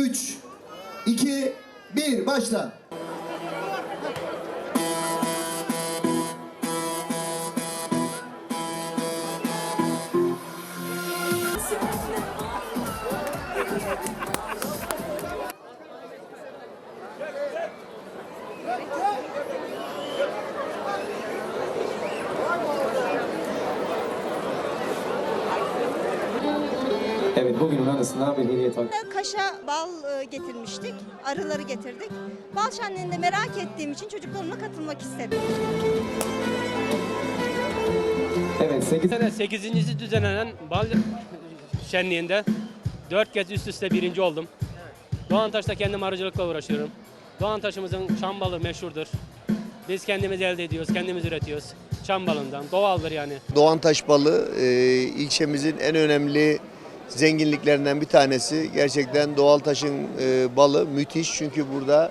3, 2, 1 başla. Evet bugünün anısına bir hediye tak. Kaş'a bal e, getirmiştik. Arıları getirdik. Bal şenliğinde merak ettiğim için çocuklarımla katılmak istedim. Evet 8 sene 8. düzenlenen bal şenliğinde 4 kez üst üste birinci oldum. Doğantaş'ta kendim arıcılıkla uğraşıyorum. Doğantaş'ımızın çam balı meşhurdur. Biz kendimiz elde ediyoruz, kendimiz üretiyoruz. Çam balından, doğaldır yani. Doğantaş balı e, ilçemizin en önemli zenginliklerinden bir tanesi. Gerçekten Doğaltaş'ın e, balı müthiş çünkü burada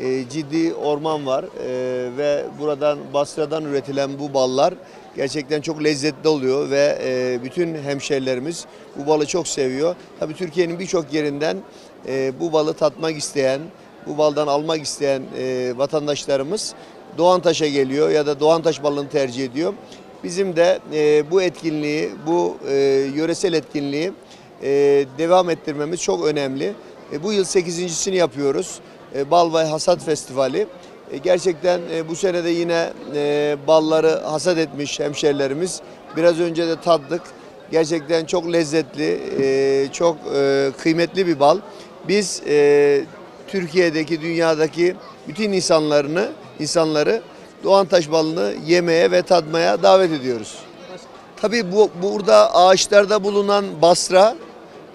e, ciddi orman var e, ve buradan Basra'dan üretilen bu ballar gerçekten çok lezzetli oluyor ve e, bütün hemşerilerimiz bu balı çok seviyor. Tabii Türkiye'nin birçok yerinden e, bu balı tatmak isteyen, bu baldan almak isteyen e, vatandaşlarımız Doğantaş'a geliyor ya da Doğantaş balını tercih ediyor. Bizim de e, bu etkinliği, bu e, yöresel etkinliği devam ettirmemiz çok önemli. E, bu yıl 8.sini yapıyoruz. E, Bal ve Hasat Festivali. E, gerçekten e, bu sene de yine e, balları hasat etmiş hemşerilerimiz. Biraz önce de tattık. Gerçekten çok lezzetli, e, çok e, kıymetli bir bal. Biz e, Türkiye'deki, dünyadaki bütün insanlarını, insanları Doğantaş balını yemeye ve tadmaya davet ediyoruz. Tabii bu burada ağaçlarda bulunan basra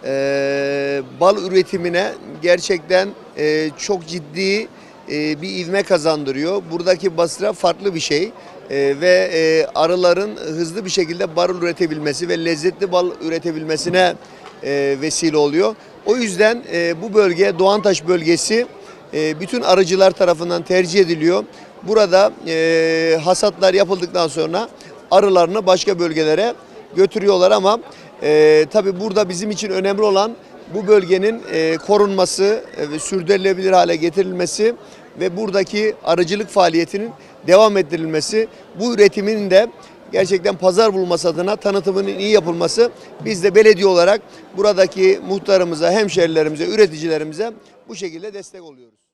e, bal üretimine gerçekten e, çok ciddi e, bir ivme kazandırıyor. Buradaki basra farklı bir şey E, ve e, arıların hızlı bir şekilde bal üretebilmesi ve lezzetli bal üretebilmesine e, vesile oluyor. O yüzden e, bu bölge Doğantaş bölgesi e, bütün arıcılar tarafından tercih ediliyor. Burada e, hasatlar yapıldıktan sonra arılarını başka bölgelere götürüyorlar ama e, tabii burada bizim için önemli olan bu bölgenin e, korunması e, ve sürdürülebilir hale getirilmesi ve buradaki arıcılık faaliyetinin devam ettirilmesi, bu üretimin de gerçekten pazar bulması adına tanıtımının iyi yapılması biz de belediye olarak buradaki muhtarımıza, hemşerilerimize, üreticilerimize bu şekilde destek oluyoruz.